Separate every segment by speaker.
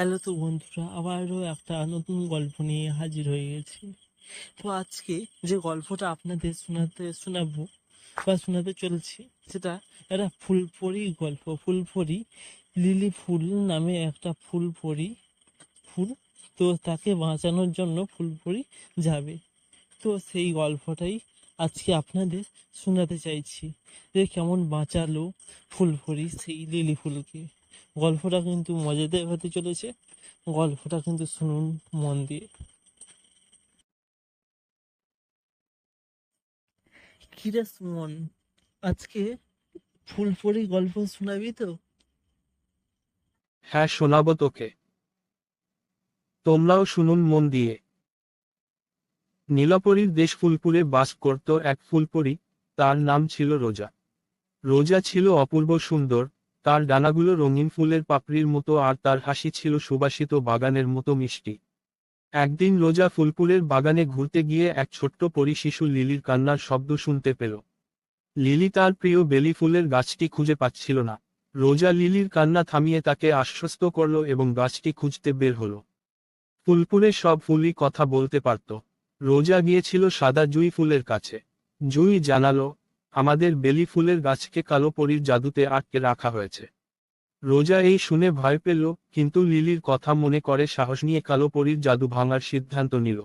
Speaker 1: Hello তো বন্ধুরা, আবারও একটা নতুন গল্প নিয়ে হাজির হয়ে গেছি। তো আজকে যে গল্পটা আপনাদের শোনাতে, শোনাবো বা শোনাতে চলছি, সেটা একটা ফুলপরি গল্প। ফুলপরি লিলি ফুল নামে একটা ফুলপরি ফুল, তো তাকে বাঁচানোর জন্য ফুলপরি যাবে। তো সেই গল্পটাই আজকে আপনাদের শোনাতে চাইছি, যে কেমন বাঁচালো ফুলপরি সেই লিলি ফুলকে। গল্পটা কিন্তু মজাদার হতে চলেছে। গল্পটা কিন্তু শুনুন মন দিয়ে। কিরে সুমন আজকে ফুলপরি গল্প শোনাবি তো?
Speaker 2: হ্যাঁ শোনাবো তোকে। তোমরাও শুনুন মন দিয়ে। নীলাপরীর দেশ ফুলপুরে বাস করত এক ফুলপরি তার নাম ছিল রোজা। রোজা ছিল অপূর্ব সুন্দর তার ডানাগুলো রঙিন ফুলের পাপড়ির মতো আর তার হাসি ছিল সুবাসিত বাগানের মতো মিষ্টি। একদিন রোজা ফুলপুরের বাগানে ঘুরতে গিয়ে এক ছোট্ট পরি শিশু লিলির কান্নার শব্দ শুনতে পেল। লিলি তার প্রিয় বেলি ফুলের গাছটি খুঁজে পাচ্ছিল না। রোজা লিলির কান্না থামিয়ে তাকে আশ্বস্ত করল এবং গাছটি খুঁজতে বের হলো। ফুলপুরে সব ফুলই কথা বলতে পারত। রোজা গিয়েছিল সাদা জুই ফুলের কাছে। জুই জানালো আমাদের বেলি ফুলের গাছকে কালো পরীর জাদুতে আটকে রাখা হয়েছে। রোজা এই শুনে ভয় পেল, কিন্তু লিলির কথা মনে করে সাহস নিয়ে কালো পরীর জাদু ভাঙার সিদ্ধান্ত নিল।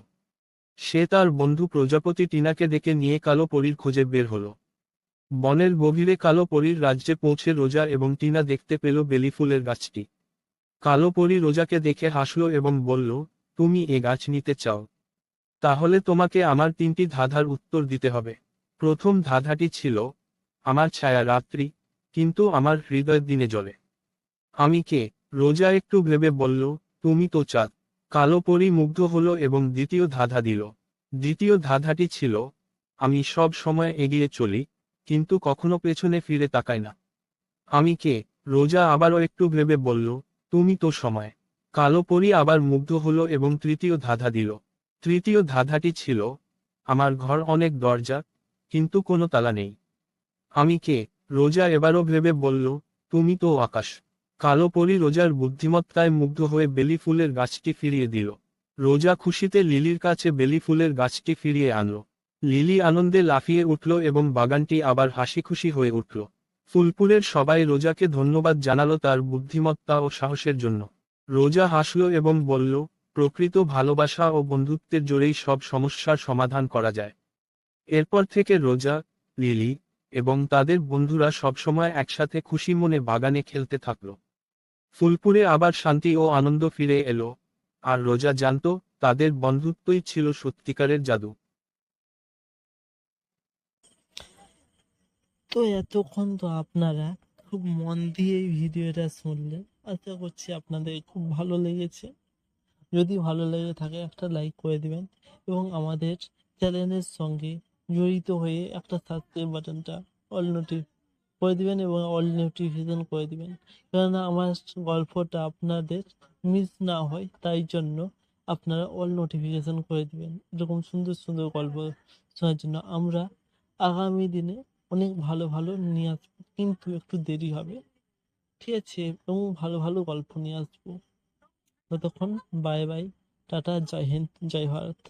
Speaker 2: সে তার বন্ধু প্রজাপতি টিনাকে ডেকে নিয়ে কালো পরীর খোঁজে বের হলো। বনের গভীরে কালো পরীর রাজ্যে পৌঁছে রোজা এবং টিনা দেখতে পেল বেলি ফুলের গাছটি। কালো পরী রোজাকে দেখে হাসল এবং বলল, তুমি এ গাছ নিতে চাও। তাহলে তোমাকে আমার তিনটি ধাঁধার উত্তর দিতে হবে। প্রথম ধাঁধাটি ছিল, আমার ছায়া রাত্রি, কিন্তু আমার হৃদয় দিনে জ্বলে। আমি কে? রোজা একটু ভেবে বলল, তুমি তো চাঁদ। কালো পরী মুগ্ধ হলো এবং দ্বিতীয় ধাঁধা দিল। দ্বিতীয় ধাঁধাটি ছিল, আমি সব সময় এগিয়ে চলি, কিন্তু কখনো পেছনে ফিরে তাকাই না। আমি কে? রোজা আবারও একটু ভেবে বলল, তুমি তো সময়। কালো পরি আবার মুগ্ধ হলো এবং তৃতীয় ধাঁধা দিল। তৃতীয় ধাঁধাটি ছিল, আমার ঘর অনেক দরজা কিন্তু কোনো তালা নেই। আমি কে? রোজা এবারও ভেবে বলল, তুমি তো আকাশ। কালো পরি রোজার বুদ্ধিমত্তায় মুগ্ধ হয়ে বেলি ফুলের গাছটি ফিরিয়ে দিল। রোজা খুশিতে লিলির কাছে বেলি ফুলের গাছটি ফিরিয়ে আনল। লিলি আনন্দে লাফিয়ে উঠল এবং বাগানটি আবার হাসি খুশি হয়ে উঠল। ফুলপুরের সবাই রোজাকে ধন্যবাদ জানালো তার বুদ্ধিমত্তা ও সাহসের জন্য। রোজা হাসল এবং বলল, প্রকৃত ভালোবাসা ও বন্ধুত্বের জোরেই সব সমস্যার সমাধান করা যায়। এরপর থেকে রোজা, লিলি এবং তাদের বন্ধুরা সবসময় একসাথে খুশি মনে বাগানে খেলতে থাকল। ফুলপুরে আবার শান্তি ও আনন্দ ফিরে এলো, আর রোজা জানত তাদের বন্ধুত্বই ছিল সত্যিকারের জাদু।
Speaker 1: তো এতক্ষণ তো আপনারা খুব মন দিয়ে এই ভিডিওটা শুনলেন। আশা করছি আপনাদের খুব ভালো লেগেছে। যদি ভালো লেগে থাকে একটা লাইক করে দিবেন এবং আমাদের চ্যানেলের সঙ্গে জড়িত হয়ে একটা সাবস্ক্রাইব বাটনটা অল নোটিফ করে দিবেন এবং অল নোটিফিকেশন করে দিবেন। কেননা আমার গল্পটা আপনাদের মিস না হয়, তাই জন্য আপনারা অল নোটিফিকেশন করে দিবেন। এরকম সুন্দর সুন্দর গল্প শোনার জন্য আমরা আগামী দিনে অনেক ভালো ভালো নিয়ে আসব, কিন্তু একটু দেরি হবে। ঠিক আছে, এবং ভালো ভালো গল্প নিয়ে আসব। ততক্ষণ bye bye tata, Jai Hind, Jai Bharat.